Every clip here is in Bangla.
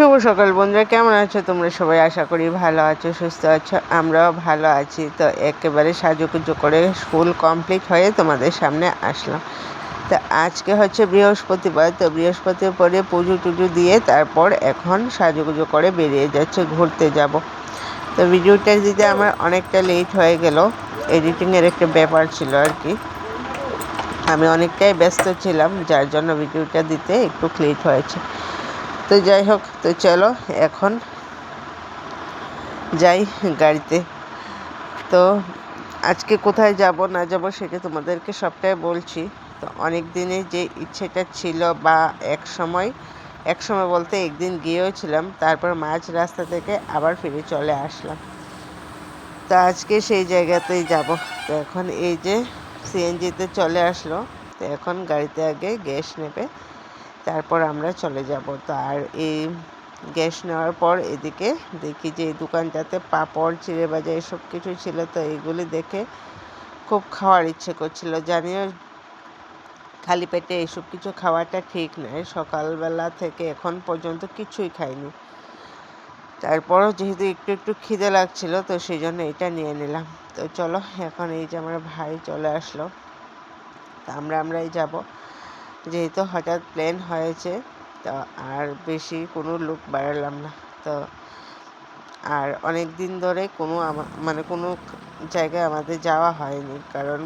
শুভ সকাল বন্ধুরা, কেমন আছো তোমরা সবাই? আশা করি ভালো আছো, সুস্থ আছো, আমরাও ভালো আছি। তো একেবারে সাজুকুজু করে স্কুল কমপ্লিট হয়ে তোমাদের সামনে আসলাম। তো আজকে হচ্ছে বৃহস্পতিবার, তো বৃহস্পতিবার পরে পুজো টুজো দিয়ে তারপর এখন সাজুগুজু করে বেরিয়ে যাচ্ছে, ঘুরতে যাব। তো ভিডিওটা দিতে আমার অনেকটা লেট হয়ে গেল, এডিটিংয়ের একটা ব্যাপার ছিল আর কি। আমি অনেকটাই ব্যস্ত ছিলাম, যার জন্য ভিডিওটা দিতে একটু লেট হয়েছে। তো যাই হোক, তো চলো এখন যাই গাড়িতে। তো আজকে কোথায় যাব, না যাব সেটা তোমাদেরকে সবটাই বলছি। তো অনেক দিনে যে ইচ্ছেটা ছিল বা এক সময় এক সময় বলতে একদিন গিয়েও ছিলাম, তারপর মাঝ রাস্তা থেকে আবার ফিরে চলে আসলাম। তো আজকে সেই জায়গাতেই যাব। তো এখন এই যে সিএনজিতে চলে আসলো, তো এখন গাড়িতে আগে গ্যাস নেবে। তারপর আমরা চলে যাব। তো আর এই গ্যাস নেওয়ার পর এদিকে দেখি যে এই দোকানটাতে পাঁপড়, চিড়ে ভাজা এসব কিছু ছিল, তো এইগুলি দেখে খুব খাওয়ার ইচ্ছে করছিল। জানিও, খালি পেটে এইসব কিছু খাওয়াটা ঠিক নয়। সকালবেলা থেকে এখন পর্যন্ত কিছুই খাইনি। তারপরও যেহেতু একটু একটু খিদে লাগছিল, তো সেই জন্য এটা নিয়ে নিলাম। তো চলো, এখন এই যে আমার ভাই চলে আসলো, তা আমরা আমরাই যাব। যেহেতু হঠাৎ প্লেন হয়েছে, তো আর বেশি কোনো লুক বাড়ালাম না। তো আর অনেক দিন ধরে কোনো মানে কোনো জায়গায় আমাদের যাওয়া হয়নি। কারণ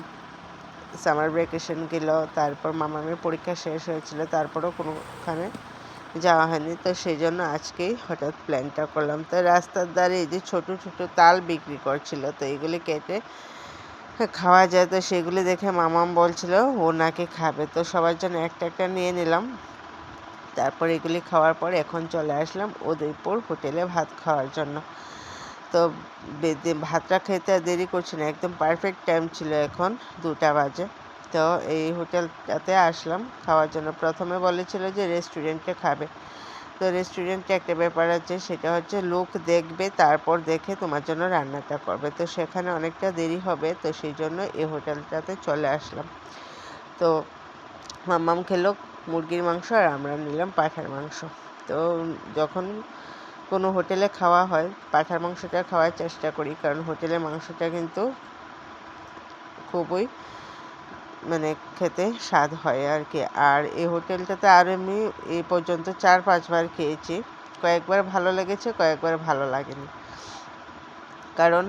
সামার ভ্যাকেশন গেল, তারপর মামামের পরীক্ষা শেষ হয়েছিল, তারপরেও কোনোখানে যাওয়া হয়নি। তো সেই জন্য আজকেই হঠাৎ প্ল্যানটা করলাম। তো রাস্তার ধারে এই যে ছোট ছোট তাল বিক্রি করছিল, তো এগুলি কেটে খাওয়া যায় তো সেগুলি দেখে মামাম বলছিল, ও নাকি খাবে। তো সবার জন্য একটা একটা নিয়ে নিলাম। তারপর এগুলি খাওয়ার পর এখন চলে আসলাম উদয়পুর হোটেলে ভাত খাওয়ার জন্য। তো ভাতটা খেতে দেরি করছে না, একদম পারফেক্ট টাইম ছিল এখন দুটা বাজে। তো এই হোটেলটাতে আসলাম, খাওয়ার জন্য প্রথমে বলেছিল যে রেস্টুরেন্টে খাবে। তো রেস্টুরেন্টে একটা ব্যাপার আছে, সেটা হচ্ছে লোক দেখবে, তারপর দেখে তোমার জন্য রান্নাটা করবে। তো সেখানে অনেকটা দেরি হবে, তো সেই জন্য এই হোটেলটাতে চলে আসলাম। তো মাম্মাম খেলো মুরগির মাংস আর আমরা নিলাম পাঠার মাংস। তো যখন কোনো হোটেলে খাওয়া হয়, পাঠার মাংসটা খাওয়ার চেষ্টা করি, কারণ হোটেলের মাংসটা কিন্তু খুবই মানে খেতে স্বাদ হয় আর কি আর এই হোটেলটাতে আর এমনি এই পর্যন্ত চার, পাঁচবার খেয়েছি। কয়েকবার ভালো লেগেছে, কয়েকবার ভালো লাগেনি। কারণ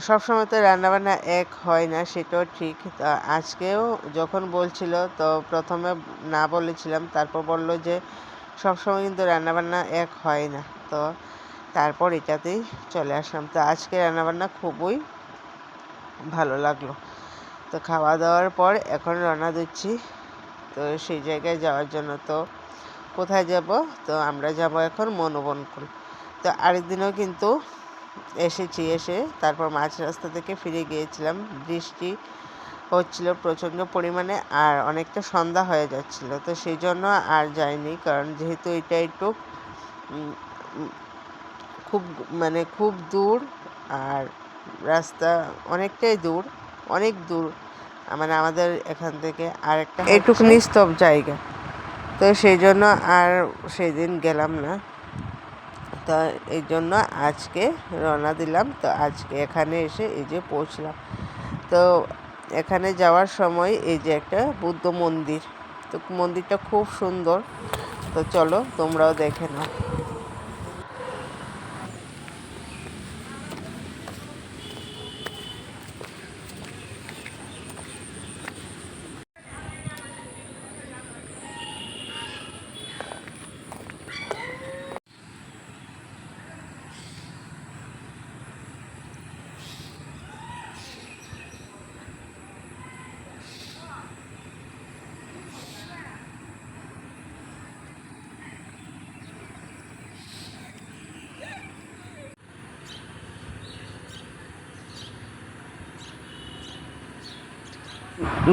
সবসময় তো রান্নাবান্না এক হয় না, সেটাও ঠিক। আজকেও যখন বলছিল, তো প্রথমে না বলেছিলাম, তারপর বলল যে, সবসময় কিন্তু রান্নাবান্না এক হয় না। তো তারপর এটাতেই চলে আসলাম। তো আজকে রান্নাবান্না খুবই ভালো লাগল। তো খাওয়া দাওয়ার পর এখন রওনা দিচ্ছি। তো সেই জায়গায় যাওয়ার জন্য তো কোথায় যাব? তো আমরা যাব এখন মনোবনকুল। তো আরেকদিনও কিন্তু এসেছি এসে তারপর মাঝ রাস্তা থেকে ফিরে গিয়েছিলাম। বৃষ্টি হচ্ছিল প্রচণ্ড পরিমাণে আর অনেকটা সন্ধ্যা হয়ে যাচ্ছিল। তো সেই জন্য আর যাইনি কারণ যেহেতু এটা একটু খুব মানে খুব দূর আর রাস্তা অনেকটাই দূর। অনেক দূর। মানে আমাদের এখান থেকে আরেকটা একটু নিস্তব জায়গা। তো সেই জন্য আর সেদিন গেলাম না। তো এই জন্য আজকে রওনা দিলাম। তো আজকে এখানে এসে এই যে পৌঁছলাম। তো এখানে যাওয়ার সময় এই যে একটা বুদ্ধ মন্দির। তো মন্দিরটা খুব সুন্দর। তো চলো তোমরাও দেখে নাও।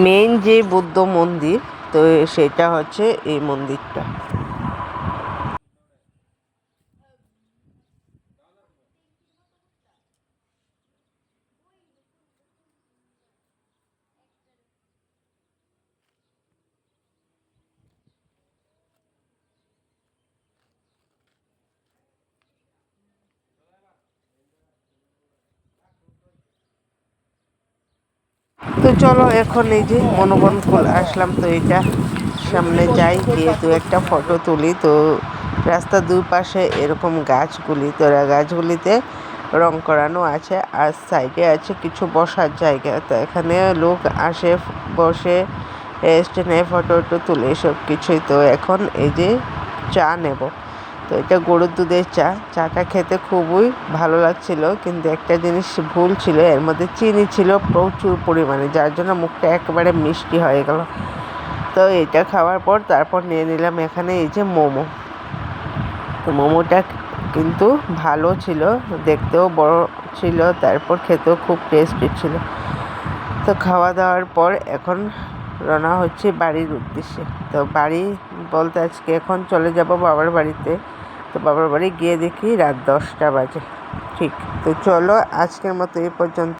মেইন যে বুদ্ধ মন্দির তো সেটা হচ্ছে এই মন্দিরটা। তো চলো এখন এই যে মনোবন ফুল আসলাম, তো এটা সামনে যাই, গিয়ে দু একটা ফটো তুলি। তো রাস্তার দুই পাশে এরকম গাছগুলি তো গাছগুলিতে রং করানো আছে, আর সাইডে আছে কিছু বসার জায়গা। তো এখানে লোক আসে, বসে রেস্ট নেয় ফটো টটো তুলে সব কিছুই তো এখন এই যে চা নেব। তো এটা গরুর দুধের চা। চাটা খেতে খুবই ভালো লাগছিল, কিন্তু একটা জিনিস ভুল ছিল, এর মধ্যে চিনি ছিল প্রচুর পরিমাণে, যার জন্য মুখটা একেবারে মিষ্টি হয়ে গেল। তো এটা খাওয়ার পর তারপর নিয়ে নিলাম এখানে এই যে মোমো। তো মোমোটা কিন্তু ভালো ছিল, দেখতেও বড় ছিল, তারপর খেতেও খুব টেস্টি ছিল। তো খাওয়া দাওয়ার পর এখন রওনা হচ্ছে বাড়ির উদ্দেশ্যে। তো বাড়ি বলতে আজকে এখন চলে যাব বাবার বাড়িতে। তো বাবার বাড়ি গিয়ে দেখি রাত দশটা বাজে। ঠিক, তো চলো আজকের মতো এই পর্যন্ত।